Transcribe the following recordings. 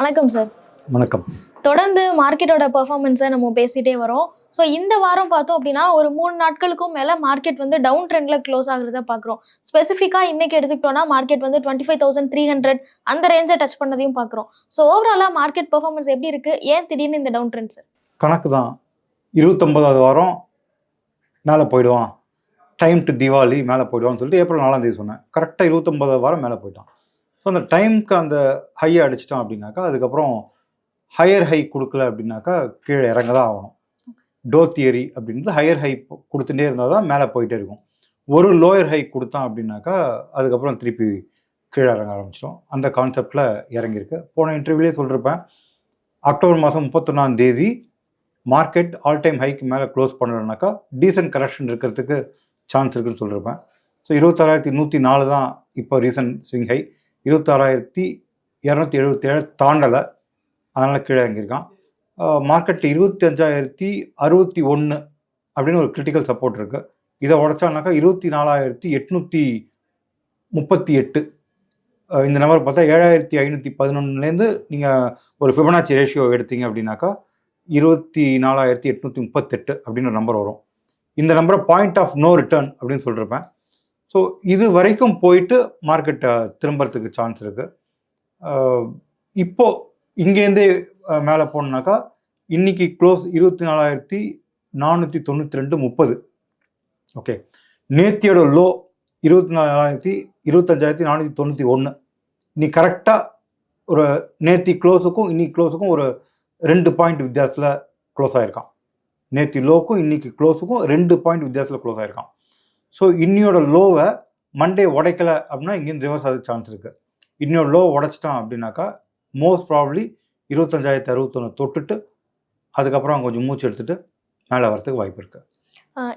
வணக்கம் சார் வணக்கம். தொடர்ந்து மார்க்கெட்டோட பெர்ஃபார்மன்ஸை நம்ம பேசிட்டே வரோம். ஸோ இந்த வாரம் பார்த்தோம் அப்படின்னா ஒரு மூணு நாட்களுக்கும் மேலே மார்க்கெட் வந்து டவுன் ட்ரெண்டில் க்ளோஸ் ஆகுறத பார்க்குறோம். ஸ்பெசிஃபிக்காக இன்னைக்கு எடுத்துக்கிட்டோம்னா மார்க்கெட் வந்து twenty five thousand three hundred அந்த ரேஞ்சை டச் பண்ணதையும் பார்க்குறோம். ஸோ ஓவராலாக மார்க்கெட் பெர்ஃபார்மன்ஸ் எப்படி இருக்கு? ஏன் திடீர்னு இந்த டவுன் ட்ரெண்ட் சார் கணக்கு தான். இருபத்தொன்பதாவது வாரம் மேலே போயிடுவான். டைம் டு தீபாவளி மேலே போயிடுவான்னு சொல்லிட்டு ஏப்ரல் நாலாம் தேதி சொன்னேன். கரெக்டாக இருபத்தொன்பதாவது வாரம் மேலே போயிட்டான். ஸோ அந்த டைம்க்கு அந்த ஹையை அடிச்சிட்டான் அப்படின்னாக்கா அதுக்கப்புறம் ஹையர் ஹை கொடுக்கல அப்படின்னாக்கா கீழே இறங்க தான் ஆகணும் டோ தியரி அப்படின்றது ஹையர் ஹை கொடுத்துட்டே இருந்தால் தான் மேலே போயிட்டே இருக்கும். ஒரு லோயர் ஹை கொடுத்தான் அப்படின்னாக்கா அதுக்கப்புறம் திருப்பி கீழே இறங்க ஆரம்பிச்சிடும். அந்த கான்செப்டில் இறங்கியிருக்கு. போன இன்டர்வியூலே சொல்லியிருப்பேன் அக்டோபர் மாதம் முப்பத்தொன்னாம் தேதி மார்க்கெட் ஆல் டைம் ஹைக்கு மேலே க்ளோஸ் பண்ணலனாக்கா டீசன்ட் கரெக்ஷன் இருக்கிறதுக்கு சான்ஸ் இருக்குன்னு சொல்லியிருப்பேன் ஸோ இருபத்தாறாயிரத்தி நூற்றி நாலு தான் இப்போ ரீசன்ட் ஸ்விங் ஹை இருபத்தாறாயிரத்தி இரநூத்தி எழுபத்தேழு தாண்டலை அதனால் கீழே இறங்கியிருக்கான். மார்க்கெட் இருபத்தி அஞ்சாயிரத்தி அறுபத்தி ஒன்று அப்படின்னு ஒரு கிரிட்டிக்கல் சப்போர்ட் இருக்குது இதை உடச்சானாக்கா இருபத்தி நாலாயிரத்தி எட்நூற்றி முப்பத்தி எட்டு. இந்த நம்பர் பார்த்தா ஏழாயிரத்தி ஐநூற்றி பதினொன்றுலேருந்து நீங்கள் ஒரு ஃபிபனாச்சி ரேஷியோ எடுத்தீங்க அப்படின்னாக்கா இருபத்தி நாலாயிரத்தி எட்நூற்றி முப்பத்தெட்டு அப்படின்னு ஒரு நம்பர் வரும். இந்த நம்பரை பாயிண்ட் ஆஃப் நோ ரிட்டர்ன் அப்படின்னு சொல்லியிருப்பேன் ஸோ இது வரைக்கும் போயிட்டு மார்க்கெட்டை திரும்புறதுக்கு சான்ஸ் இருக்குது இப்போ இங்கேருந்தே மேலே போனோம்னாக்கா இன்னைக்கு க்ளோஸ் இருபத்தி நாலாயிரத்தி நானூற்றி தொண்ணூற்றி ரெண்டு முப்பது. ஓகே நேத்தியோட லோ இருபத்தி நாலாயிரத்தி இருபத்தஞ்சாயிரத்தி நானூற்றி தொண்ணூற்றி ஒன்று நீ கரெக்டாக ஒரு நேத்தி க்ளோஸுக்கும் இன்னைக்கு க்ளோஸுக்கும் ஒரு ரெண்டு பாயிண்ட் வித்தியாசத்தில் க்ளோஸ் ஆகிருக்கான் நேத்தி லோக்கும் இன்னைக்கு க்ளோஸுக்கும் ரெண்டு பாயிண்ட் வித்தியாசத்தில் க்ளோஸ் ஆகிருக்கான் ஸோ இன்னியோட லோவை மண்டே உடைக்கலை அப்படின்னா இங்கேருந்து ரிவர்ஸ் ஆகுது சான்ஸ் இருக்குது இன்னியோட லோ உடைச்சிட்டான் அப்படின்னாக்கா மோஸ்ட் ப்ராப்ளி இருபத்தஞ்சாயிரத்தி அறுபத்தொன்று தொட்டுட்டு அதுக்கப்புறம் கொஞ்சம் மூச்சு எடுத்துட்டு மேலே வரதுக்கு வாய்ப்பு இருக்குது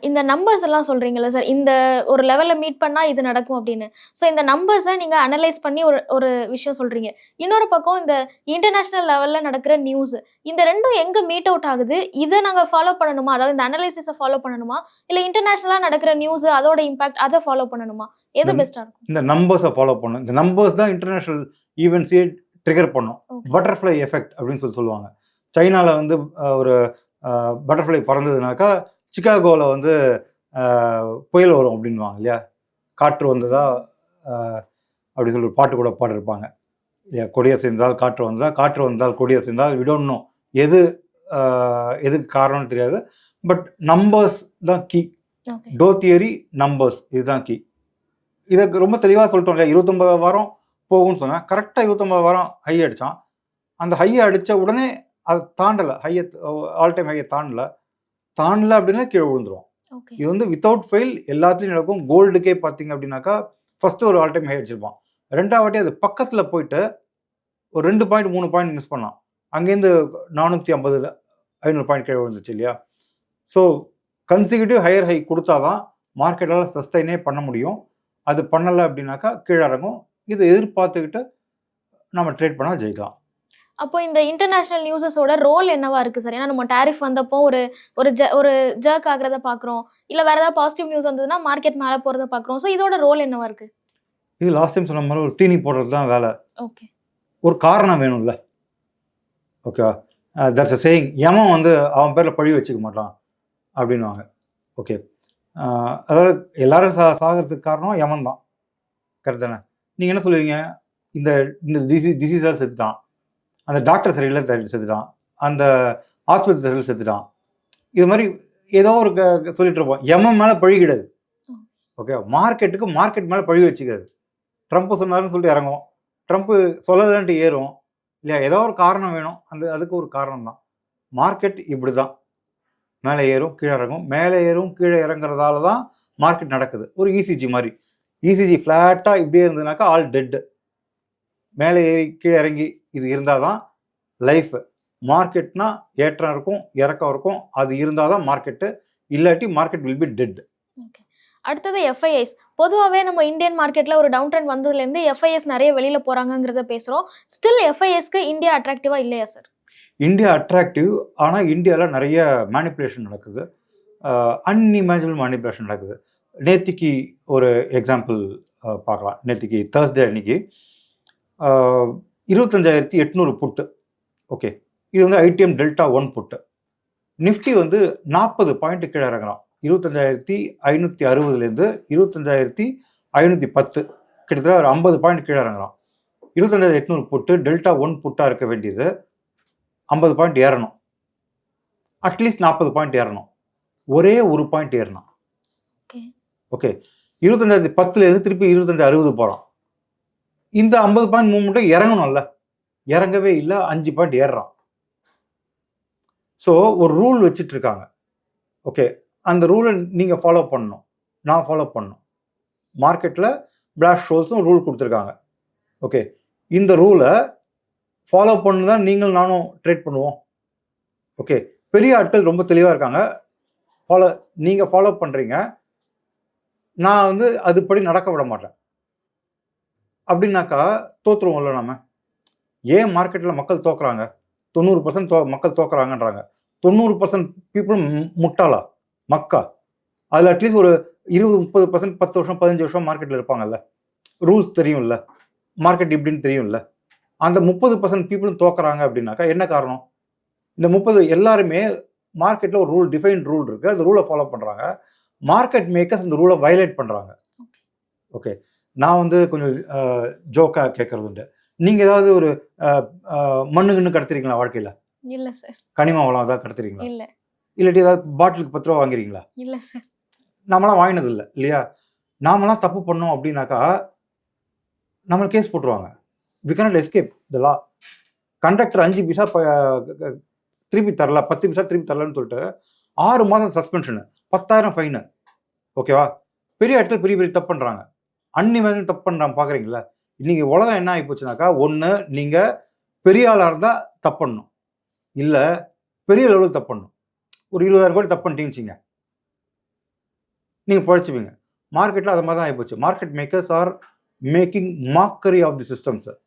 இந்த நம்பர்ஸ் எல்லாம் சொல்றீங்கல்ல சார் இந்த ஒரு லெவல்ல மீட் பண்ணா இது நடக்கும் அப்படின்னு. ஸோ இந்த நம்பர்ஸை நீங்க அனலைஸ் பண்ணி ஒரு ஒரு விஷயம் சொல்றீங்க. இன்னொரு பக்கம் இந்த இன்டர்நேஷனல் லெவல்ல நடக்கிற நியூஸ் இந்த ரெண்டும் எங்க மீட் அவுட் ஆகுது? இதை நாங்க ஃபாலோ பண்ணணுமா? அதாவது இந்த அனலைசிஸை ஃபாலோ பண்ணணுமா? இல்ல இன்டர்நேஷனலா நடக்கிற நியூஸ் அதோட இம்பாக்ட் அதை ஃபாலோ பண்ணணுமா? எது இந்த- பெஸ்டா இருக்கும்? இந்த நம்பர்ஸை ஃபாலோ பண்ணும் இந்த நம்பர்ஸ் தான் இன்டர்நேஷ்னல் ஈவெண்ட்ஸே ட்ரிகர் பண்ணும். பட்டர்ஃப்ளை எஃபெக்ட் அப்படின்னு சொல்லி சொல்லுவாங்க. சைனாவில் வந்து ஒரு பட்டர்ஃப்ளை பறந்ததுனாக்கா சிகாகோவில் வந்து புயல் வரும் அப்படின்வாங்க இல்லையா? காற்று வந்ததா அப்படி சொல்லி ஒரு பாட்டு கூட பாடிருப்பாங்க இல்லையா? கொடிய சேர்ந்தால் காற்று வந்ததா காற்று வந்தால் கொடிய சேர்ந்தால் விடணும். எது எதுக்கு காரணம்னு தெரியாது. பட் நம்பர்ஸ் தான் கீ. Dow theory numbers. இதுதான் கீ. இதை ரொம்ப தெளிவாக சொல்லிட்டோம் இல்லையா? இருபத்தொன்பது வாரம் போகும்னு சொன்னேன் கரெக்டாக இருபத்தொன்பது வாரம் ஹை அடித்தான் அந்த ஹையை அடித்த உடனே அது தாண்டலை. ஹையை ஆல் டைம் ஹையை தாண்டல. தாண்டல அப்படின்னா கீழே விழுந்துரும் ஓகே. இது வந்து வித்தவுட் ஃபெயில் எல்லாத்துலையும் நடக்கும். கோல்டுக்கே பார்த்தீங்க அப்படின்னாக்கா ஃபர்ஸ்ட் ஒரு ஆல் டைம் ஹை அடிச்சிருப்பான். ரெண்டாவது வாட்டி அது பக்கத்தில் போயிட்டு ஒரு ரெண்டு பாயிண்ட் மூணு பாயிண்ட் மிஸ் பண்ணான். அங்கேருந்து நானூற்றி ஐம்பது ஐநூறு பாயிண்ட் கீழே விழுந்துச்சு இல்லையா? ஸோ கன்சிக்யூட்டிவ் ஹையர் ஹை கொடுத்தாதான் மார்க்கெட்டால் சஸ்டைனே பண்ண முடியும். அது பண்ணலை அப்படின்னாக்கா கீழே இறங்கும். இதை எதிர்பார்த்துக்கிட்டு நம்ம ட்ரேட் பண்ணால் ஜெயிக்கலாம். அப்போ இந்த இன்டர்நேஷனல் நியூஸஸோட ரோல் என்னவா இருக்கு சார் ஏன்னா நம்ம டாரிஃப் வந்தப்போ ஒரு ஒரு ஜ ஒரு ஜர்க் ஆகுறத பார்க்குறோம் இல்லை வேற ஏதாவது பாசிட்டிவ் நியூஸ் வந்ததுன்னா மார்க்கெட் மேலே போகிறத பார்க்குறோம் ஸோ இதோட ரோல் என்னவா இருக்கு? இது லாஸ்ட் டைம் சொன்ன மாதிரி ஒரு தீனி போடுறது தான் வேலை. ஓகே ஒரு காரணம் வேணும்ல. ஓகேவா தட்ஸ் அ சேயிங் எவன் வந்து அவன் பேரில் பழி வச்சுக்க மாட்டான் அப்படின்வாங்க ஓகே அதாவது எல்லாரும் சா சாகிறதுக்கு காரணம் யமன் தான் கரெக்ட் தானே? நீங்கள் என்ன சொல்லுவீங்க? இந்த இந்த டிசி டிசீஸால் செத்துட்டான் அந்த டாக்டர் சரியில்லை செத்துட்டான். அந்த ஆஸ்பத்திரி சரியில் செத்துட்டான். இது மாதிரி ஏதோ ஒரு க- க- சொல்லிட்டு இருப்போம். எமன் மேலே பழி ஓகே மார்க்கெட்டுக்கு மார்க்கெட் மேலே பழி வச்சுக்காது. ட்ரம்ப் சொன்னாருன்னு சொல்லிட்டு இறங்கும் ட்ரம்ப் சொல்லலன்ட்டு ஏறும் இல்லையா? ஏதோ ஒரு காரணம் வேணும். அந்த அதுக்கு ஒரு காரணம் தான். மார்க்கெட் இப்படி தான் மேலே ஏறும் கீழே இறங்கும். மேலே ஏறும் கீழே இறங்குறதால தான் மார்க்கெட் நடக்குது. ஒரு இசிஜி மாதிரி. இசிஜி ஃப்ளாட்டாக இப்படியே இருந்ததுனாக்கா ஆல் டெட்டு மேலே ஏறி கீழே இறங்கி இது இருந்தால் தான் லைஃப் மார்க்கெட்னா ஏற்றம் இருக்கும் இறக்கம் இருக்கும் அது இருந்தால் தான் மார்க்கெட்டு இல்லாட்டி market will be dead okay அடுத்தது எஃப்ஐஎஸ் பொதுவாகவே நம்ம இந்தியன் மார்க்கெட்டில் ஒரு டவுன் ட்ரெண்ட் வந்ததுலேருந்து எஃப்ஐஎஸ் நிறைய வெளியில் போகிறாங்கங்கிறத பேசுகிறோம் ஸ்டில் எஃப்ஐஎஸ்க்கு இந்தியா அட்ராக்டிவாக இல்லையா சார் இந்தியா அட்ராக்டிவ் ஆனால் இந்தியாவில் நிறைய மேனிப்புலேஷன் நடக்குது. அன்இமேஜினபிள் மேனிப்புலேஷன் நடக்குது. நேத்திக்கு ஒரு எக்ஸாம்பிள் பார்க்கலாம். நேத்திக்கு தேர்ஸ்டே அன்னைக்கு இருபத்தஞ்சாயிரத்தி எட்நூறு புட்டு. ஓகே இது வந்து ITM delta one put. Nifty வந்து நாற்பது பாயிண்ட் கீழே இறங்குறான். இருபத்தஞ்சாயிரத்தி ஐநூற்றி அறுபதுலேருந்து இருபத்தஞ்சாயிரத்தி ஐநூற்றி பத்து. கிட்டத்தட்ட ஒரு ஐம்பது பாயிண்ட் கீழே இறங்குறான். இருபத்தஞ்சாயிரத்தி எட்நூறு புட்டு டெல்டா ஒன் புட்டாக இருக்க வேண்டியது ஐம்பது பாயிண்ட் ஏறணும். அட்லீஸ்ட் நாற்பது பாயிண்ட் ஏறணும். ஒரே ஒரு பாயிண்ட் ஏறணும். ஓகே இருபத்தஞ்சாயிரத்தி பத்துல இருந்து திருப்பி இருபத்தஞ்சு அறுபது போகிறான் இந்த ஐம்பது பாயிண்ட் மூவ்மெண்ட்டும் இறங்கணும்ல. இறங்கவே இல்லை அஞ்சு பாயிண்ட் ஏறுறான். ஸோ ஒரு ரூல் வச்சுட்டு இருக்காங்க ஓகே அந்த ரூலை நீங்கள் ஃபாலோ பண்ணணும். நான் ஃபாலோ பண்ணணும். மார்க்கெட்டில் பிளாஷ் ஷோல்ஸும் ரூல் கொடுத்துருக்காங்க. ஓகே இந்த ரூலை ஃபாலோ பண்ணு தான் நீங்கள் நானும் ட்ரேட் பண்ணுவோம். ஓகே பெரிய ஆட்கள் ரொம்ப தெளிவாக இருக்காங்க. ஃபாலோ நீங்கள் ஃபாலோ பண்ணுறீங்க நான் வந்து அதுபடி நடக்க விட மாட்டேன். அப்படின்னாக்கா தோத்துருவோம்ல நாம. ஏன் மார்க்கெட்டில் மக்கள் தோக்குறாங்க? தொண்ணூறு பர்சன்ட் தோ மக்கள் தோக்குறாங்கன்றாங்க. தொண்ணூறு பர்சன்ட் பீப்புள் முட்டாளா? மக்கா? அதில் அட்லீஸ்ட் ஒரு இருபது முப்பது பர்சன்ட் பத்து வருஷம் பதினஞ்சு வருஷம் மார்க்கெட்டில் இருப்பாங்கல்ல. ரூல்ஸ் தெரியும்ல. மார்க்கெட் இப்படின்னு தெரியும்ல. அந்த முப்பது பர்சன்ட் பீப்புளும் தோக்குறாங்க அப்படின்னாக்கா என்ன காரணம்? இந்த முப்பது எல்லாருமே மார்க்கெட்டில் ஒரு ரூல் டிஃபைன்ட் ரூல் இருக்குது அந்த ரூலை ஃபாலோ பண்ணுறாங்க மார்க்கெட் மேக்கர்ஸ் அந்த ரூலை வயலேட் பண்ணுறாங்க ஓகே நான் வந்து கொஞ்சம் ஜோக்காக கேட்கறது உண்டு. நீங்கள் ஏதாவது ஒரு அஹ், அஹ், மண்ணு கிண்ணு கடத்துறீங்களா வாழ்க்கையில்? இல்ல சார் கனிம வளம் ஏதாவது கடத்துறீங்களா இல்ல. இல்லாட்டி ஏதாவது பாட்டிலுக்கு பத்து ரூபா வாங்குறீங்களா இல்ல சார் நாமெல்லாம் வாங்கினது இல்லை இல்லையா? நாமெல்லாம் தப்பு பண்ணோம் அப்படின்னாக்கா நம்மளை கேஸ் போட்டுருவாங்க. We cannot escape the law conductor அஞ்சு பைசா திருப்பி தரல பத்து பைசா திருப்பி தரலன்னு சொல்லிட்டு ஆறு மாதம் சஸ்பென்ஷனு பத்தாயிரம் ஃபைனு ஓகேவா பெரிய இடத்துல பெரிய பெரிய தப்பு பண்ணுறாங்க அன்னிமேலும் தப்பு பண்ணுறாங்க பார்க்குறீங்களா இன்னைக்கு உலகம் என்ன ஆகி போச்சுனாக்கா ஒன்று நீங்கள் பெரிய ஆளாக இருந்தால் தப்பு பண்ணணும் இல்லை பெரிய லெவலுக்கு தப்பு பண்ணணும் ஒரு இருபதாயிரம் கோடி தப்பு பண்ணிட்டீங்கன்னு நீங்கள் பழச்சிப்பீங்க. மார்க்கெட்டில் அது மாதிரி தான் ஆகிப்போச்சு market makers are making mockery of the system sir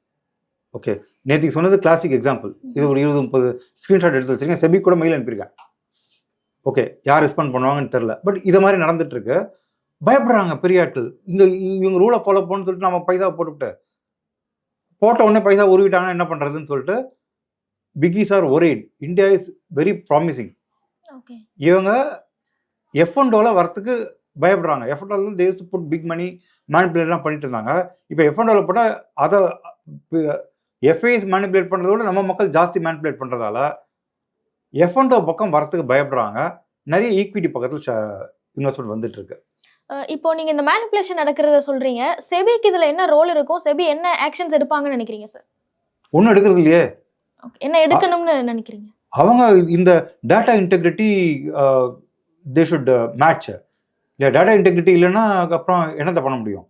okay நேற்றுக்கு சொன்னது கிளாசிக் எக்ஸாம்பிள் இது ஒரு இருபது முப்பது ஸ்க்ரீன்ஷாட் எடுத்து வச்சிருக்கேன். செபி கூட மெயில் அனுப்பியிருக்கேன். ஓகே யார் ரெஸ்பாண்ட் பண்ணுவாங்கன்னு தெரில பட் இது மாதிரி நடந்துட்டு இருக்கு. பயப்படுறாங்க பெரிய ஆட்கள் இங்க இ- இவங்க ரூலை ஃபாலோ பண்ணு சொல்லிட்டு நம்ம பைசா போட்டுவிட்டு போட்ட உடனே பைசா உருவிட்டாங்கன்னா என்ன பண்றதுன்னு சொல்லிட்டு பிகிஸ் are ஒரேட் India is very promising இவங்க எஃப் ஒன் டோல வரத்துக்கு பயப்படுறாங்க. எஃப் ஒன் டோல தேஸ் புட் பிக் மணி மேனிப்புலேட்லாம் பண்ணிட்டு இருந்தாங்க. இப்போ எஃப் ஒன் டோல போட்டால் அதை எஃப்ஐஎஸ் மேனிப்புலேட் பண்ணுறத விட நம்ம மக்கள் ஜாஸ்தி மேனிப்புலேட் பண்ணுறதால எஃப் ஒன் டோ பக்கம் வரத்துக்கு பயப்படுறாங்க. நிறைய ஈக்விட்டி பக்கத்தில் இன்வெஸ்ட்மெண்ட் வந்துட்டு இருக்கு. இப்போ நீங்க இந்த மேனிப்புலேஷன் நடக்கிறத சொல்றீங்க. செபிக்கு இதுல என்ன ரோல் இருக்கும்? செபி என்ன ஆக்ஷன்ஸ் எடுப்பாங்கன்னு நினைக்கிறீங்க சார் ஒன்றும் எடுக்கிறது இல்லையே. என்ன எடுக்கணும்னு நினைக்கிறீங்க? அவங்க இந்த data integrity they should match இல்லை டேட்டா இன்டெகிரிட்டி இல்லைன்னா அதுக்கப்புறம் என்னத்தை பண்ண முடியும்?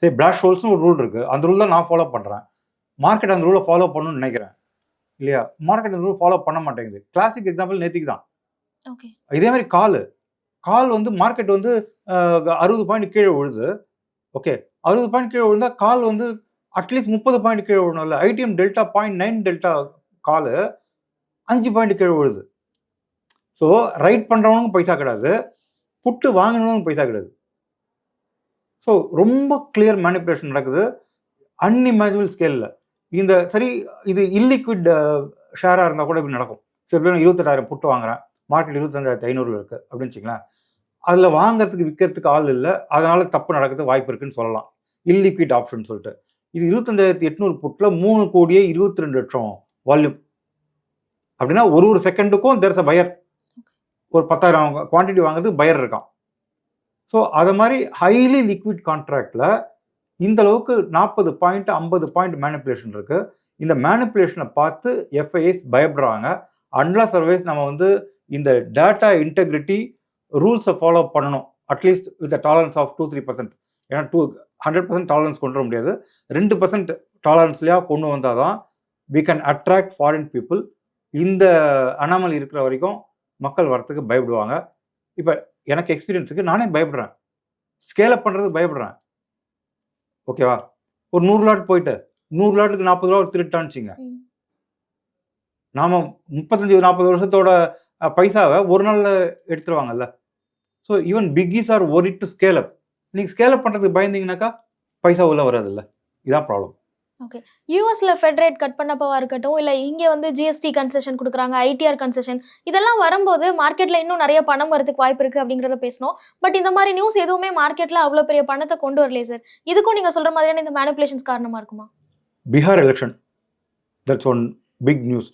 சரி பிளாக் ஹோல்ஸ்னு ஒரு ரூல் இருக்குது அந்த ரூல் தான் நான் ஃபாலோ பண்ணுறேன் மார்க்கெட் அந்த ரூலை ஃபாலோ பண்ணணும்னு நினைக்கிறேன். இல்லையா? மார்க்கெட் அந்த ரூல் ஃபாலோ பண்ண மாட்டேங்குது. கிளாசிக் எக்ஸாம்பிள் நேத்திக்கு தான். ஓகே. இதே மாதிரி கால். கால் வந்து மார்க்கெட் வந்து அறுபது பாயிண்ட் கீழே விழுது. ஓகே அறுபது பாயிண்ட் கீழே விழுந்தா கால் வந்து அட்லீஸ்ட் முப்பது பாயிண்ட் கீழே விழணும்ல. IDM delta point nine delta காலு அஞ்சு பாயிண்ட் கீழே விழுது. ஸோ ரைட் பண்ணுறவனுக்கும் பைசா கிடையாது. புட்டு வாங்கினவனுக்கும் பைசா கிடையாது. ஸோ ரொம்ப கிளியர் மேனிப்புலேஷன் நடக்குது. அன்இமேஜிபிள் ஸ்கேலில் இந்த சரி இது இல்லிக்விட் ஷேராக இருந்தால் கூட இப்படி நடக்கும். சில பேர் இருபத்தெட்டாயிரம் புட்டு வாங்குறேன். மார்க்கெட் இருபத்தஞ்சாயிரத்தி ஐநூறுல இருக்கு அப்படின்னு வச்சுங்களேன் அதில் வாங்குறதுக்கு விற்கிறதுக்கு ஆள் இல்லை. அதனால தப்பு நடக்கிறதுக்கு வாய்ப்பு இருக்குன்னு சொல்லலாம். இல்லிக்விட் ஆப்ஷன் சொல்லிட்டு. இது இருபத்தஞ்சாயிரத்தி எட்நூறு புட்டில் மூணு கோடியே இருபத்தி ரெண்டு லட்சம் வால்யூம் அப்படின்னா ஒரு ஒரு செகண்டுக்கும் தேர்ஸ் அ பயர் ஒரு பத்தாயிரம் குவான்டிட்டி வாங்குறதுக்கு பயர் இருக்கான். ஸோ அதை மாதிரி ஹைலி லிக்விட் கான்ட்ராக்டில் இந்த அளவுக்கு நாற்பது பாயிண்ட் ஐம்பது பாயிண்ட் மேனிப்புலேஷன் இருக்கு. இந்த மேனிப்புலேஷனை பார்த்து எஃப்ஐஎஸ் பயப்படுறாங்க. அன்லாஸ் சர்வைஸ் நம்ம வந்து இந்த டேட்டா இன்டெகிரிட்டி ரூல்ஸை ஃபாலோ பண்ணணும் at least with tolerance of two three percent ஏன்னா டூ ஹண்ட்ரட் பர்சன்ட் டாலரன்ஸ் கொண்டு வர முடியாது. ரெண்டு பர்சன்ட் டாலரன்ஸ்லையா கொண்டு வந்தால் தான் we can attract foreign people இந்த அனாமல் இருக்கிற வரைக்கும் மக்கள் வரத்துக்கு பயப்படுவாங்க. இப்போ எனக்கு எக்ஸ்பீரியன்ஸ் இருக்கு நானே பயப்படுறேன். ஸ்கேல் அப் பண்ணுறதுக்கு பயப்படுறேன். ஓகேவா ஒரு நூறு லாட் போயிட்டு நூறு லாட்டுக்கு நாற்பது ரூபா திருட்டான்னு வச்சுங்க ம். நாம முப்பத்தஞ்சு நாற்பது வருஷத்தோட பைசாவை ஒரு நாள்ல எடுத்துருவாங்கல்ல. So even biggies are worry to scale up நீங்க ஸ்கேல் அப் பண்றதுக்கு பயந்தீங்கன்னாக்கா பைசா உள்ள வராதுல்ல. இதான் ப்ராப்ளம் யூஎஸ்ல ஃபெட் ரேட் கட் பண்ணப்பவா இருக்கட்டும் இல்ல இங்க வந்து ஜிஎஸ்டி கன்செஷன் கொடுக்குறாங்க ஐடிஆர் கன்செஷன் இதெல்லாம் வரும்போது மார்க்கெட்ல இன்னும் நிறைய பணம் வரதுக்கு வாய்ப்பு இருக்கு அப்படிங்கறத பேசணும் பட் இந்த மாதிரி நியூஸ் எதுவுமே மார்க்கெட்ல அவ்வளவு பெரிய பணத்தை கொண்டு வரலையே சார் இதுக்கும் நீங்க சொல்ற மாதிரியான இந்த மேனிபுலேஷன்ஸ் காரணமா இருக்குமா? Bihar election that's one big news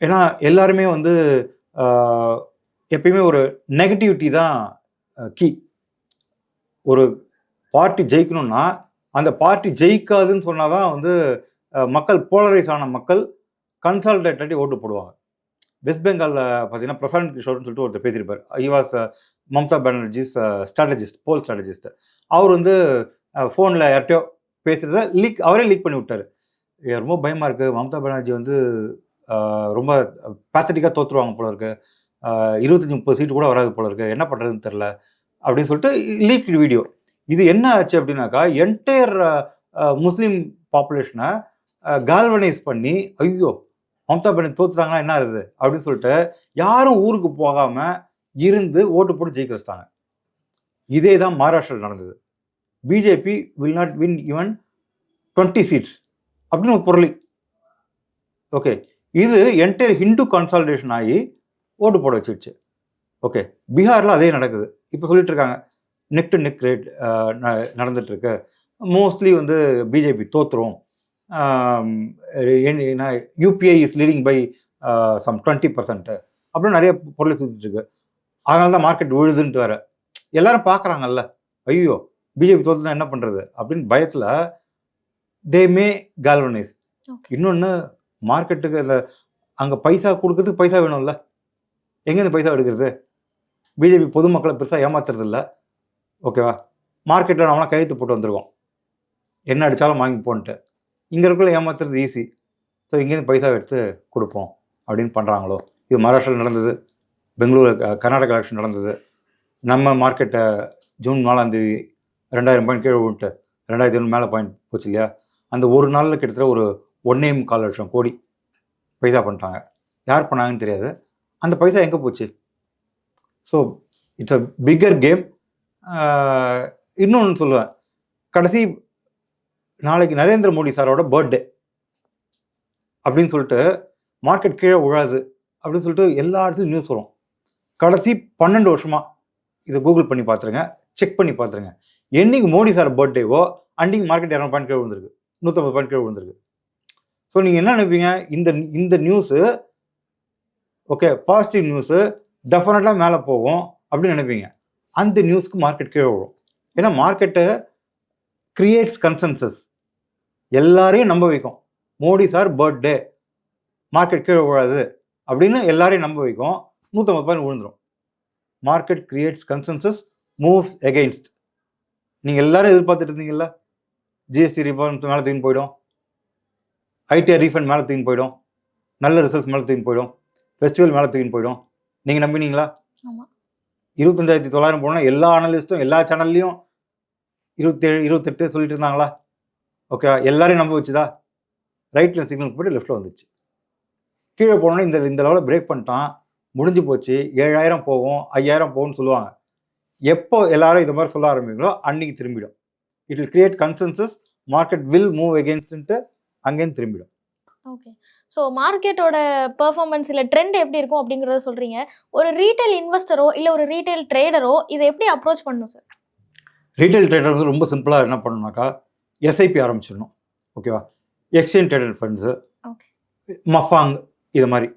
ஏன்னா எல்லாருமே வந்து எப்பயுமே ஒரு நெகட்டிவிட்டி தான் கீ ஒரு பார்ட்டி ஜெயிக்கணும்னா அந்த பார்ட்டி ஜெயிக்காதுன்னு சொன்னால் தான் வந்து மக்கள் போலரைஸ் ஆன மக்கள் கன்சால்டேட்டடி ஓட்டு போடுவாங்க. வெஸ்ட் பெங்காலில் பார்த்தீங்கன்னா பிரசாந்த் கிஷோர்னு சொல்லிட்டு ஒருத்தர் பேசியிருப்பார். I was Mamata Banerjee's strategist poll strategist அவர் வந்து ஃபோனில் யார்கிட்டயோ பேசுகிறத லீக் அவரே லீக் பண்ணி விட்டார். ரொம்ப பயமாக இருக்குது மம்தா பானர்ஜி வந்து ரொம்ப பேத்தட்டிக்காக தோற்றுருவாங்க போல இருக்கு. இருபத்தஞ்சி முப்பது சீட்டு கூட வராது போல இருக்கு. என்ன பண்ணுறதுன்னு தெரில அப்படின்னு சொல்லிட்டு லீக் வீடியோ இது என்ன ஆச்சு அப்படின்னாக்கா என்டையர் முஸ்லீம் பாப்புலேஷனை கால்வனைஸ் பண்ணி ஐயோ மம்தா பானர்ஜி தோத்துட்டாங்கன்னா என்ன ஆகுது? அப்படின்னு சொல்லிட்டு யாரும் ஊருக்கு போகாமல் இருந்து ஓட்டு போட்டு ஜெயிக்க வச்சிட்டாங்க. இதே தான் மகாராஷ்டிராவில் நடந்தது. BJP will not win even twenty seats அப்படின்னு ஒரு பொருளி. ஓகே இது என்டையர் ஹிந்து கன்சால்டேஷன் ஆகி ஓட்டு போட வச்சிருச்சு. ஓகே பீகாரில் அதே நடக்குது. இப்போ சொல்லிட்டு இருக்காங்க. நெக் டு நெக் ரேட் நடந்துட்டு இருக்கு மோஸ்ட்லி வந்து BJP தோத்துரும். UPI is leading by some twenty percent அப்படின்னு நிறைய பொருள் சுத்திட்டு இருக்கு. அதனால தான் மார்க்கெட் விழுதுன்ட்டு வேற. எல்லாரும் பார்க்குறாங்கல்ல ஐயோ பிஜேபி தோத்துனா என்ன பண்ணுறது அப்படின்னு பயத்தில் தே மே கால்வனைஸ். இன்னொன்று மார்க்கெட்டுக்கு இல்லை அங்கே பைசா கொடுக்கறதுக்கு பைசா வேணும்ல? எங்கேருந்து பைசா எடுக்கிறது? பிஜேபி பொதுமக்களை பெருசாக ஏமாத்துறது இல்லை ஓகேவா? மார்க்கெட்டில் நம்மளாம் கையெழுத்து போட்டு வந்துருக்கோம். என்ன அடித்தாலும் வாங்கி போன்ட்டு. இங்கே இருக்கிற ஏமாத்துறது ஈஸி ஸோ இங்கேருந்து பைசா எடுத்து கொடுப்போம். அப்படின்னு பண்ணுறாங்களோ இது மகாராஷ்டிராவில் நடந்தது. பெங்களூர் அஹ், கர்நாடகா எலெக்ஷன் நடந்தது. நம்ம மார்க்கெட்டை ஜூன் நாலாந்தேதி ரெண்டாயிரம் பாயிண்ட் கீழே விட்டு ரெண்டாயிரத்தி ஒன்று மேலே பாயிண்ட் போச்சு இல்லையா? அந்த ஒரு நாளில் கிட்டத்தட்ட ஒரு ஒன்றே முக்கால் லட்சம் கோடி பைசா பண்ணிட்டாங்க. யார் பண்ணாங்கன்னு தெரியாது. அந்த பைசா எங்கே போச்சு? So it's a bigger game இன்னொன்று சொல்லுவேன். கடைசி நாளைக்கு நரேந்திர மோடி சாரோட பர்த்டே அப்படின்னு சொல்லிட்டு மார்க்கெட் கீழே விழாது அப்படின்னு சொல்லிட்டு எல்லா இடத்துலையும் நியூஸ் வரும். கடைசி பன்னெண்டு வருஷமாக இதை கூகுள் பண்ணி பார்த்துருங்க. செக் பண்ணி பார்த்துருங்க. என்னைக்கு மோடி சார் பர்த்டேவோ அன்றைக்கு மார்க்கெட் இரநூறு பாயிண்ட் கீழே விழுந்திருக்கு. நூற்றம்பது பாயிண்ட் கீழே விழுந்திருக்கு. ஸோ நீங்கள் என்ன நினைப்பீங்க? இந்த இந்த நியூஸு ஓகே பாசிட்டிவ் நியூஸு டெஃபினட்டாக மேலே போகும் அப்படின்னு நினைப்பீங்க. அந்த நியூஸ்க்கு மார்க்கெட் கீழே வரும் ஏன்னா மார்க்கெட்டு கிரியேட்ஸ் கன்சென்சஸ் எல்லாரையும் நம்ப வைக்கும். மோடி சார் பர்த்டே மார்க்கெட் கீழே விழாது அப்படின்னு எல்லாரையும் நம்ப வைக்கும். நூற்றம்பது பாயிண்ட் விழுந்துரும். Market creates consensus moves against நீங்கள் எல்லாரும் எதிர்பார்த்துட்டு இருந்தீங்கல்ல? ஜிஎஸ்டி ரிஃபார்ம் மேலே தூக்கி போயிடும். ஐடிஆர் ரீஃபண்ட் மேலே தூக்கி போயிடும். நல்ல ரிசல்ட்ஸ் மேலே தூக்கி போயிடும். ஃபெஸ்டிவல் மேலே தூக்கி போயிடும். நீங்கள் நம்பினீங்களா. இருபத்தஞ்சாயிரத்தி தொள்ளாயிரம் போனால் எல்லா அனலிஸ்ட்டும் எல்லா சேனல்லையும் இருபத்தேழு இருபத்தெட்டு சொல்லிட்டு இருந்தாங்களா? ஓகேவா எல்லாரையும் நம்ப வச்சுதா? ரைட்ல சிக்னல் போட்டு லெஃப்ட்டில் வந்துச்சு. கீழே போனோன்னே இந்த இந்த லெவலில் பிரேக் பண்ணிட்டான். முடிஞ்சு போச்சு. ஏழாயிரம் போகும் ஐயாயிரம் போகும்னு சொல்லுவாங்க. எப்போ எல்லாரும் இந்த மாதிரி சொல்ல ஆரம்பிங்களோ அன்னைக்கு திரும்பிடும். It will create consensus market will move against அங்கேயும் திரும்பிடும். ஓகே ஸோ மார்க்கெட்டோட பெர்ஃபார்மன்ஸ் இல்லை ட்ரெண்ட் எப்படி இருக்கும் அப்படிங்கிறத சொல்றீங்க. ஒரு ரீட்டைல் இன்வெஸ்டரோ இல்லை ஒரு ரீட்டைல் ட்ரேடரோ இதை எப்படி அப்ரோச் பண்ணணும் சார் ரீட்டைல் ட்ரேடர் வந்து ரொம்ப சிம்பிளாக என்ன பண்ணணும்னாக்கா எஸ்ஐபி ஆரம்பிச்சிடணும். ஓகேவா எக்ஸ்சேஞ்ச் ட்ரேடட் ஃபண்ட்ஸு. மஃபாங் இது மாதிரி.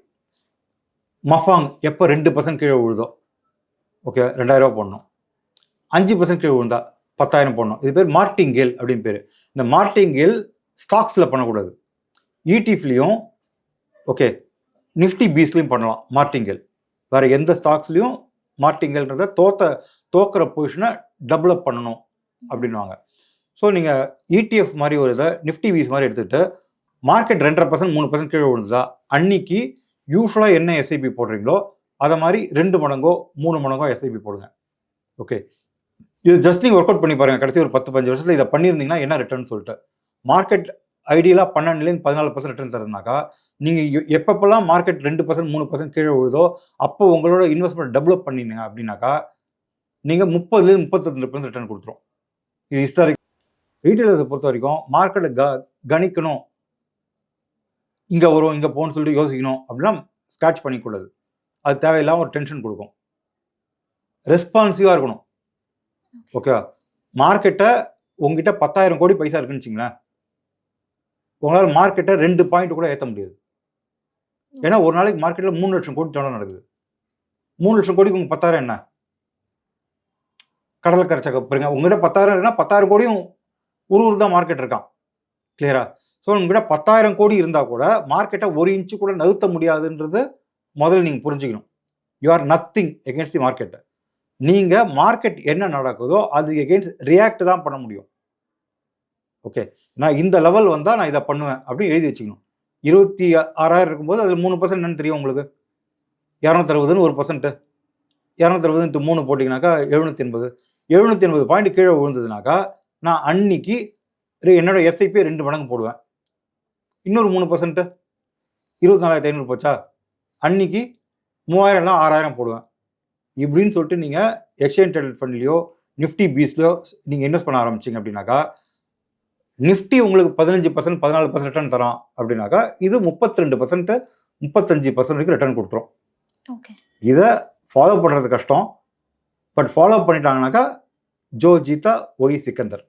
மஃபாங் எப்போ ரெண்டு பர்சன்ட் கீழே விழுதோ ஓகே ரெண்டாயிரம் ரூபா போடணும். அஞ்சு பர்சன்ட் கீழே விழுந்தா பத்தாயிரம் போடணும். இது பேர் மார்டிங்கேல் அப்படின்னு பேர். இந்த மார்டிங்கேல் ஸ்டாக்ஸில் பண்ணக்கூடாது. ஈடிஎஃப்லேயும் ஓகே நிஃப்டி பீஸ்லையும் பண்ணலாம் மார்ட்டிங்கல். வேறு எந்த ஸ்டாக்ஸ்லையும் மார்டிங்கல்ன்றத தோத்த தோக்கிற பொசிஷனை டெவலப் பண்ணணும் அப்படின்வாங்க ஸோ நீங்கள் இடிஎஃப் மாதிரி ஒரு இதை நிஃப்டி பீஸ் மாதிரி எடுத்துகிட்டு மார்க்கெட் ரெண்டரை பர்சன்ட் மூணு பர்சன்ட் கீழே விழுந்ததா அன்னைக்கு யூஸ்வலாக என்ன எஸ்ஐபி போடுறீங்களோ அதை மாதிரி ரெண்டு மடங்கோ மூணு மடங்கோ எஸ்ஐபி போடுங்க. ஓகே இது ஜஸ்ட் நீங்கள் ஒர்க் அவுட் பண்ணி பாருங்கள் கடைசி ஒரு பத்து பஞ்சு வருஷத்தில் இதை பண்ணியிருந்தீங்கன்னா என்ன ரிட்டர்ன் சொல்லிட்டு. மார்க்கெட் ஐடியலாக பன்னெண்டுலேருந்து பதினாலு பர்சன்ட் ரிட்டர்ன் தருதுனாக்கா நீங்கள் எப்பப்பெல்லாம் மார்க்கெட் ரெண்டு பர்சன்ட் மூணு பர்சன்ட் கீழே விழுதோ அப்போ உங்களோட இன்வெஸ்ட்மெண்ட் டெவலப் பண்ணினீங்க அப்படின்னாக்கா நீங்கள் முப்பதுலேருந்து முப்பத்தஞ்சு பர்சன்ட் ரிட்டர்ன் கொடுத்துரும். இது ஹிஸ்டாரிக் ரீட்டைலர்ஸை பொறுத்த வரைக்கும் மார்க்கெட்டை க கணிக்கணும். இங்கே வரும் இங்கே போகணும்னு சொல்லிட்டு யோசிக்கணும் அப்படின்னா ஸ்க்ராட்ச் பண்ணிக்கூடாது அது தேவையில்லாம ஒரு டென்ஷன் கொடுக்கும். ரெஸ்பான்சிவாக இருக்கணும். ஓகே மார்க்கெட்டை உங்ககிட்ட பத்தாயிரம் கோடி பைசா இருக்குன்னு வச்சுங்களேன். உங்களால் மார்க்கெட்டை ரெண்டு பாயிண்ட் கூட ஏற்ற முடியாது. ஏன்னா ஒரு நாளைக்கு மார்க்கெட்டில் மூணு லட்சம் கோடி டவுன் நடக்குது. மூணு லட்சம் கோடிக்கு உங்கள் பத்தாயிரம் என்ன? கடலை கரைச்சா பாருங்க. உங்ககிட்ட பத்தாயிரம் இருக்குன்னா பத்தாயிரம் கோடியும் ஒரு ஊர் தான் மார்க்கெட் இருக்கான். கிளியரா ஸோ உங்ககிட்ட பத்தாயிரம் கோடி இருந்தால் கூட மார்க்கெட்டை ஒரு இன்ச்சு கூட நகர்த்த முடியாதுன்றது முதல்ல நீங்கள் புரிஞ்சுக்கணும். You are nothing against the மார்க்கெட்டை நீங்கள் மார்க்கெட் என்ன நடக்குதோ அது எகேன்ஸ்ட் ரியாக்ட் தான் பண்ண முடியும். ஓகே நான் இந்த லெவல் வந்தால் நான் இதை பண்ணுவேன் அப்படின்னு எழுதி வச்சுக்கணும். இருபத்தி ஆறாயிரம் இருக்கும்போது அதில் மூணு பர்சன்ட் என்னன்னு தெரியும் உங்களுக்கு? இரநூத்தறுபதுன்னு ஒரு பர்சன்ட்டு இரநூத்தறுபதுன்ட்டு மூணு போட்டிங்கனாக்கா எழுநூற்றி எண்பது. எழுநூற்றி எண்பது பாயிண்ட் கீழே விழுந்ததுனாக்கா நான் அன்னைக்கு ரெ- என்னோட எஸ்ஐபி ரெண்டு மடங்கு போடுவேன். இன்னொரு மூணு பர்சன்ட்டு இருபத்தி நாலாயிரத்தி ஐநூறு போச்சா? அன்னைக்கு மூவாயிரம் இல்லை ஆறாயிரம் போடுவேன். இப்படின்னு சொல்லிட்டு நீங்கள் எக்ஸ்சேஞ்ச் ட்ரேடட் ஃபண்ட்லேயோ நிஃப்டி பீஸ்லையோ நீங்கள் இன்வெஸ்ட் பண்ண ஆரம்பிச்சிங்க அப்படின்னாக்கா நிஃப்டி உங்களுக்கு பதினஞ்சு பர்சன்ட் பதினாலு பர்சன்ட் ரிட்டர்ன் தரான் அப்படின்னாக்கா இது முப்பத்தி ரெண்டு பர்சன்ட் முப்பத்தஞ்சு பர்சன்ட் வரைக்கும் ரிட்டர்ன் கொடுத்துரும். ஓகே இதை ஃபாலோ பண்ணுறது கஷ்டம். பட் ஃபாலோ பண்ணிட்டாங்கனாக்கா ஜோ ஜீதா ஒய் சிக்கந்தர்.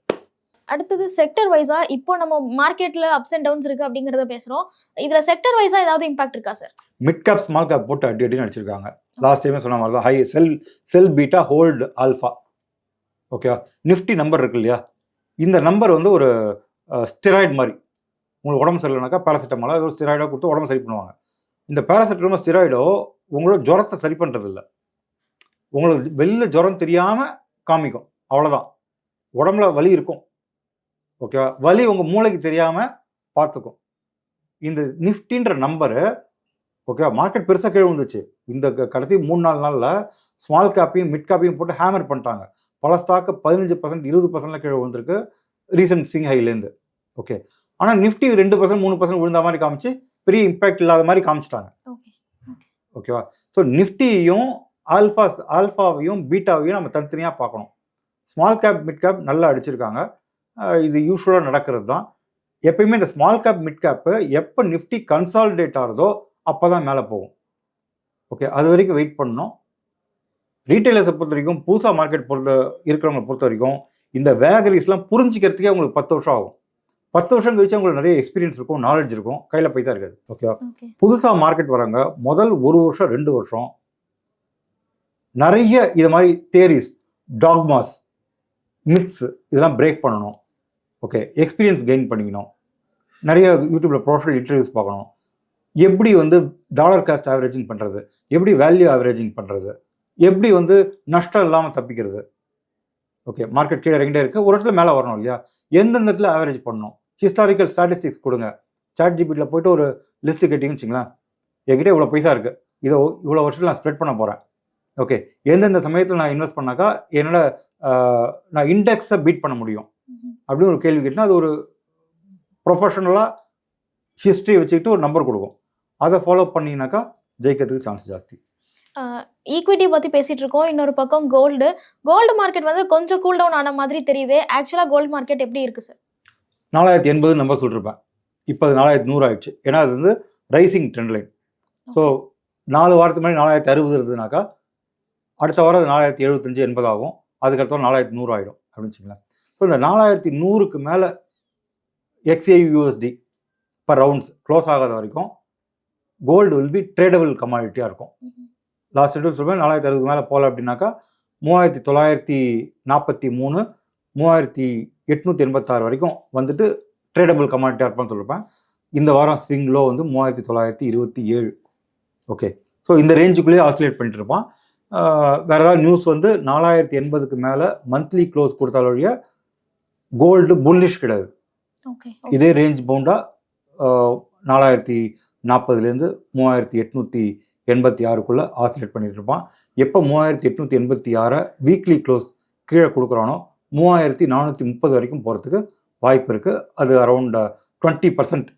அடுத்தது செக்டர் வைஸா இப்போ நம்ம மார்க்கெட்ல அப்ஸ் அண்ட் டவுன்ஸ் இருக்கு அப்படிங்கறத பேசுறோம். இதுல செக்டர் வைஸா ஏதாவது இம்பாக்ட் இருக்கா sir mid cap small cap போட்டு அடி அடின்னு அடிச்சிருக்காங்க. லாஸ்ட் டைமே சொன்ன மாதிரி தான். High sell sell beta hold alpha ஓகேவா நிஃப்டி நம்பர் இருக்கு இல்லையா? இந்த நம்பர் வந்து ஒரு ஸ்டிராய்டு மாதிரி. உங்களுக்கு உடம்பு சரியில்லைனாக்கா பேராசிட்டமாலோ ஏதோ ஸ்டிராய்டோ கொடுத்து உடம்பு சரி பண்ணுவாங்க. இந்த பேராசிட்டமோ ஸ்டிராய்டோ உங்களோட ஜுரத்தை சரி பண்ணுறதில்ல உங்களுக்கு வெளில ஜுரம் தெரியாமல் காமிக்கும். அவ்வளோதான் உடம்புல வலி இருக்கும். ஓகேவா வலி உங்கள் மூளைக்கு தெரியாமல் பார்த்துக்கும். இந்த நிஃப்டின்ற நம்பரு ஓகேவா மார்க்கெட் பெருசாக கீழே வந்துச்சு இந்த க- கடைசி மூணு நாலு நாளில் ஸ்மால் காப்பியும் மிட் காப்பியும் போட்டு ஹேமர் பண்ணிட்டாங்க. பல ஸ்டாக்கு பதினஞ்சு பர்சன்ட் இருபது பர்சன்ட்லாம் கீழே வந்திருக்கு ரீசன்ட் சிங் ஹைலேருந்து ஓகே ஆனால் நிஃப்டி ரெண்டு பர்சன்ட் மூணு பர்சன்ட் விழுந்த மாதிரி காமிச்சு பெரிய இம்பாக்ட் இல்லாத மாதிரி காமிச்சிட்டாங்க. ஓகே ஓகேவா ஸோ நிஃப்டியையும் ஆல்ஃபாஸ் ஆல்ஃபாவையும் பீட்டாவையும் நம்ம தனித்தனியாக பார்க்கணும். ஸ்மால் கேப் மிட் கேப் நல்லா அடிச்சிருக்காங்க. இது யூஸ்வலாக நடக்கிறது தான். எப்பயுமே இந்த ஸ்மால் கேப் மிட் கேப்பு எப்போ நிஃப்டி கன்சாலிடேட் ஆகுதோ அப்போ தான் மேலே போகும். ஓகே அது வரைக்கும் வெயிட் பண்ணணும். ரீட்டைலர்ஸை பொறுத்த வரைக்கும் புதுசாக மார்க்கெட் பொறுத்த இருக்கிறவங்களை பொறுத்த வரைக்கும் இந்த வேகரிஸ்லாம் புரிஞ்சிக்கிறதுக்கே உங்களுக்கு பத்து வருஷம் ஆகும். பத்து வருஷம் கழிச்சு உங்களுக்கு நிறைய எக்ஸ்பீரியன்ஸ் இருக்கும் நாலேஜ் இருக்கும். கையில் போய் தான் இருக்காது ஓகேவா ஓகே புதுசாக மார்க்கெட் வராங்க. முதல் ஒரு வருஷம் ரெண்டு வருஷம். நிறைய இது மாதிரி தேரிஸ் டாக்மாஸ் மிக்ஸ் இதெல்லாம் பிரேக் பண்ணணும். ஓகே எக்ஸ்பீரியன்ஸ் கெயின் பண்ணிக்கணும். நிறைய யூடியூப்ல ப்ரொஃபஷனல் இன்டர்வியூஸ் பார்க்கணும். எப்படி வந்து டாலர் காஸ்ட் ஆவரேஜிங் பண்ணுறது எப்படி வேல்யூ ஆவரேஜிங் பண்ணுறது எப்படி வந்து நஷ்டம் இல்லாமல் தப்பிக்கிறது? ஓகே மார்க்கெட் கீழே இறங்கிட்டே இருக்கு. ஒரு இடத்துல மேலே வரணும் இல்லையா? எந்தெந்த இடத்துல ஆவரேஜ் பண்ணணும்? ஹிஸ்டாரிக்கல் ஸ்டாட்டிஸ்டிக்ஸ் கொடுங்க. சாட் ஜிபிட்டியில் போயிட்டு ஒரு லிஸ்ட்டு கேட்டிங்கன்னு வச்சுங்களேன். என்கிட்ட இவ்வளோ பைசா இருக்குது இதை இவ்வளோ வருஷத்தில் நான் ஸ்ப்ரெட் பண்ண போகிறேன் ஓகே எந்தெந்த சமயத்தில் நான் இன்வெஸ்ட் பண்ணாக்கா என்னோட நான் இண்டெக்ஸை பீட் பண்ண முடியும். அப்படின்னு ஒரு கேள்வி கேட்டினா அது ஒரு ப்ரொஃபஷனலாக ஹிஸ்ட்ரி வச்சுக்கிட்டு ஒரு நம்பர் கொடுக்கும். அதை ஃபாலோ பண்ணிங்கனாக்கா ஜெயிக்கிறதுக்கு சான்ஸ் ஜாஸ்தி. ஈக்விட்டி பத்தி பேசிட்டு இருக்கோம். இன்னொரு பக்கம் கோல்டு கோல்டு மார்க்கெட் வந்து கொஞ்சம் கூல் டவுன் ஆன மாதிரி தெரியுது. ஆக்சுவலா கோல்டு மார்க்கெட் எப்படி இருக்கு சார் நாலாயிரத்தி எண்பது நம்பர் சொல்லிருப்பேன். இப்போ அது நாலாயிரத்தி நூறு ஆயிடுச்சு. ஏன்னா அது வந்து ரைசிங் ட்ரெண்ட் லைன் ஸோ நாலு வாரத்துக்கு முன்னாடி நாலாயிரத்தி அறுபது இருந்ததுனாக்கா அடுத்த வாரம் அது நாலாயிரத்தி எழுபத்தஞ்சு எண்பது ஆகும். அதுக்கடுத்த நாலாயிரத்தி நூறு ஆகிடும் அப்படின்னு வச்சுங்களேன் ஸோ இந்த நாலாயிரத்தி நூறுக்கு மேலே XA USD per rounds close ஆகாத வரைக்கும் கோல்டு வில் பி ட்ரேடபிள் கமாடிட்டியாக இருக்கும். லாஸ்ட் டைம் சொல்லுவேன் நாலாயிரத்தி அறுபது மேலே போகல அப்படின்னாக்கா மூவாயிரத்தி தொள்ளாயிரத்தி நாற்பத்தி மூணு மூவாயிரத்தி எட்நூற்றி எண்பத்தாறு வரைக்கும் வந்துட்டு ட்ரேடபிள் கமாடிட்டியாக இருப்பான்னு சொல்லியிருப்பேன் இந்த வாரம் ஸ்விங் லோ வந்து மூவாயிரத்தி தொள்ளாயிரத்தி இருபத்தி ஏழு. ஓகே ஸோ இந்த ரேஞ்சுக்குள்ளேயே ஆசிலேட் பண்ணிட்டு இருப்பான். வேற ஏதாவது நியூஸ் வந்து நாலாயிரத்தி எண்பதுக்கு மேலே மந்த்லி க்ளோஸ் கொடுத்தால் வழிய கோல்டு புல்லிஷ் கிடையாது. இதே ரேஞ்ச் பவுண்டாக நாலாயிரத்தி நாற்பதுலேருந்து மூவாயிரத்தி எட்நூற்றி எண்பத்தி ஆறுக்குள்ளே ஆசிலேட் பண்ணிட்டு இருப்பான். எப்போ மூவாயிரத்தி எட்நூற்றி எண்பத்தி ஆறை வீக்லி க்ளோஸ் கீழே கொடுக்குறானோ மூவாயிரத்தி நானூற்றி முப்பது வரைக்கும் போகிறதுக்கு வாய்ப்பு இருக்குது அது around twenty percent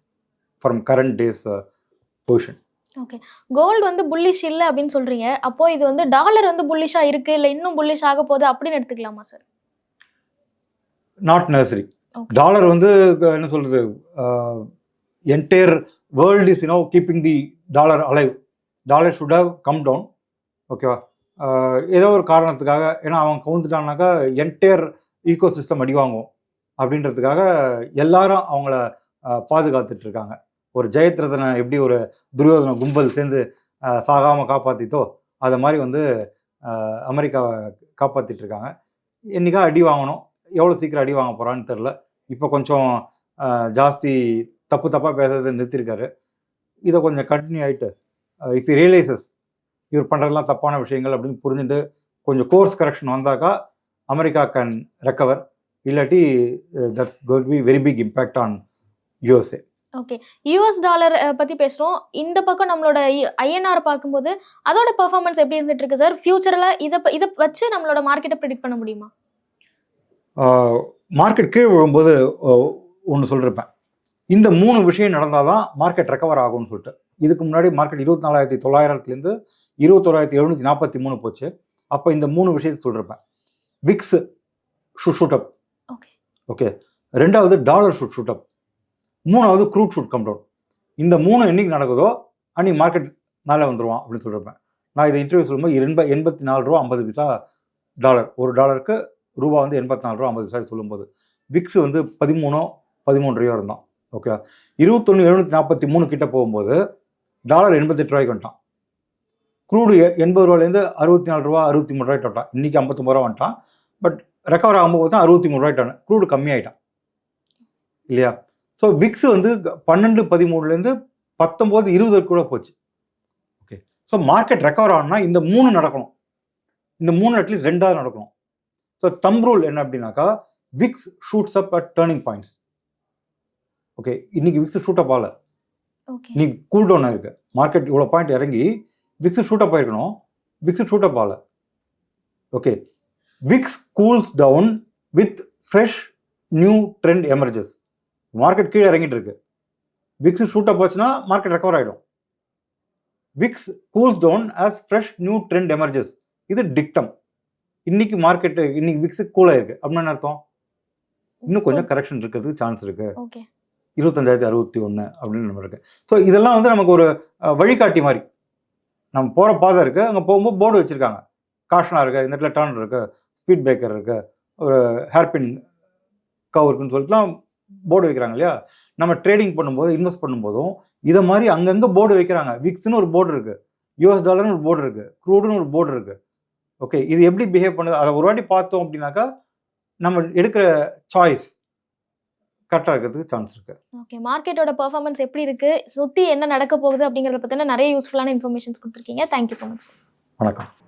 from current day's position gold வந்து புல்லிஷ் இல்ல அப்படின்னு சொல்றீங்க. அப்போ இது வந்து டாலர் வந்து புல்லிஷா இருக்கு இல்ல இன்னும் புல்லிஷ் ஆக போகுது அப்படின்னு எடுத்துக்கலாமா சார் நாட் நர்சரி. டாலர் வந்து என்ன சொல்றது entire world is you know keeping the dollar alive dollar should have come down ஓகேவா ஏதோ ஒரு காரணத்துக்காக ஏன்னா அவன் கவுந்துட்டான்னாக்கா என்டையர் ஈகோ சிஸ்டம் அடிவாங்கும் அப்படின்றதுக்காக எல்லாரும் அவங்கள பாதுகாத்துட்டு இருக்காங்க ஒரு ஜெயத்ரதனை எப்படி ஒரு துரியோதன கும்பல் சேர்ந்து சாகாமல் சாகாம அதை மாதிரி வந்து அமெரிக்காவை காப்பாற்றிட்டு இருக்காங்க என்னைக்கா அடி வாங்கணும்? எவ்வளோ சீக்கிரம் அடி வாங்க போகிறான்னு தெரில இப்போ கொஞ்சம் ஜாஸ்தி தப்பு தப்பாக பேசுறதை நிறுத்தியிருக்காரு இதை கொஞ்சம் கண்டினியூ ஆகிட்டு இப்போ ரியலைசஸ் இவர் பண்ணுறதுலாம் தப்பான விஷயங்கள் அப்படின்னு புரிஞ்சுட்டு கொஞ்சம் கோர்ஸ் கரெக்ஷன் வந்தாக்கா அமெரிக்கா கேன் ரெக்கவர் இல்லாட்டி that's got be very big impact on USA okay US dollar பத்தி பேசுறோம். இந்த பக்கம் நம்மளோட ஐஎன்ஆர் பார்க்கும்போது அதோட பெர்ஃபார்மன்ஸ் எப்படி இருந்துட்டு இருக்கு சார் ஃபியூச்சர்ல இதை இதை வச்சு நம்மளோட மார்க்கெட்டை ப்ரிடிக்ட் பண்ண முடியுமா? மார்க்கெட் கீழே விழும்போது ஒன்று சொல்லிருப்பேன். இந்த மூணு விஷயம் நடந்தால் தான் மார்க்கெட் ரெக்கவர் ஆகும்னு சொல்லிட்டு. இதுக்கு முன்னாடி மார்க்கெட் இருபத்தி நாலாயிரத்தி தொள்ளாயிரத்துலேருந்து இருபத்தோராயிரத்தி எழுநூற்றி நாற்பத்தி மூணு போச்சு. அப்போ இந்த மூணு விஷயத்தை சொல்லிருப்பேன். VIX should shoot up okay ரெண்டாவது டாலர் ஷுட் ஷூட் அப் மூணாவது க்ரூட் ஷுட் கம் டவுன் இந்த மூணு என்னைக்கு நடக்குதோ அன்னைக்கு மார்க்கெட் மேலே வந்துருவான் அப்படின்னு சொல்லியிருப்பேன் நான் இதை இன்டர்வியூ சொல்லும்போது எண்ப எண்பத்தி நாலு ரூபா ஐம்பது பைசா டாலர் ஒரு டாலருக்கு ரூபா வந்து எண்பத்தி நாலு ரூபா ஐம்பது பைசா சொல்லும்போது விக்ஸ் வந்து பதிமூணோ பதிமூணு ரூபா இருந்தான் ஓகே இருபத்தொன்று எழுநூற்றி நாற்பத்தி மூணு கிட்ட போகும்போது டாலர் எண்பத்தெட்டு ரூபாய்க்கு வந்துட்டான். க்ரூடு எண்பது ரூபாலேருந்து அறுபத்தி நாலு ரூபா அறுபத்தி மூணு ரூபாய்க்கு வந்துட்டான். இன்னைக்கு ஐம்பத்தொம்பது ரூபா வந்துட்டான். பட் ரெக்கவர் ஆகும்போது தான் அறுபத்தி மூணு ரூபாய்ட்டான க்ரூடு கம்மியாயிட்டான். இல்லையா? ஸோ விக்ஸ் வந்து பன்னெண்டு பதிமூணுலேருந்து பத்தொம்போது இருபது கூட போச்சு. ஓகே ஸோ மார்க்கெட் ரெக்கவர் ஆகணும்னா இந்த மூணு நடக்கணும். இந்த மூணு அட்லீஸ்ட் ரெண்டாவது நடக்கணும். ஸோ தம் ரூல் என்ன அப்படின்னாக்கா VIX shoots up at turning points okay இன்னைக்கு விக்ஸ் ஷூட் அப் ஆகல. இன்னைக்கு கூல் டவுன் ஆயிருக்கு. மார்க்கெட் இவ்வளோ பாயிண்ட் இறங்கி விக்ஸ் ஷூட் அப் ஆயிருக்கணும். விக்ஸ் ஷூட் அப் ஆகல. Okay VIX cools down with fresh new trend emerges market கீழே இறங்கிட்டு இருக்கு. விக்ஸ் ஷூட் அப் ஆச்சுன்னா மார்க்கெட் ரெக்கவர் ஆகிடும் VIX cools down as fresh new trend emerges இது டிக்டம் இன்னைக்கு மார்க்கெட் இன்னைக்கு விக்ஸ் கூல் ஆயிருக்கு. அப்படின்னு என்ன அர்த்தம்? இன்னும் கொஞ்சம் கரெக்ஷன் இருக்கிறதுக்கு சான்ஸ் இருக்கு. இருபத்தஞ்சாயிரத்தி அறுபத்தி ஒன்று அப்படின்னு நம்ம இருக்கு. ஸோ இதெல்லாம் வந்து நமக்கு ஒரு வழிகாட்டி மாதிரி. நம்ம போகிற பாதை இருக்கு. அங்கே போகும்போது போர்டு வச்சிருக்காங்க. காஷனாக இருக்கு இந்த இடத்துல டர்ன் இருக்கு. ஸ்பீட் பிரேக்கர் இருக்கு ஒரு ஹேர்பின் கவ் இருக்குன்னு சொல்லிட்டுலாம் போர்டு வைக்கிறாங்க இல்லையா? நம்ம ட்ரேடிங் பண்ணும்போது இன்வெஸ்ட் பண்ணும்போதும் இதை மாதிரி அங்கங்கே போர்டு வைக்கிறாங்க. விக்ஸ்னு ஒரு போர்டு இருக்கு. யூஎஸ் டாலர்னு ஒரு போர்டு இருக்கு. க்ரூடுன்னு ஒரு போர்டு இருக்கு. ஓகே இது எப்படி பிஹேவ் பண்ணுது? அதை ஒரு வாட்டி பார்த்தோம் அப்படின்னாக்கா நம்ம எடுக்கிற சாய்ஸ் கரெக்டாக இருக்கிறதுக்கு சான்ஸ் இருக்கு. ஓகே மார்க்கெட்டோட பெர்ஃபார்மன்ஸ் எப்படி இருக்கு? சுத்தி என்ன நடக்க போகுது அப்படிங்கறத பத்தின நிறைய யூஸ்ஃபுல்லான இன்ஃபர்மேஷன்ஸ் கொடுத்துருக்கீங்க. தேங்க்யூ ஸோ மச் வணக்கம்.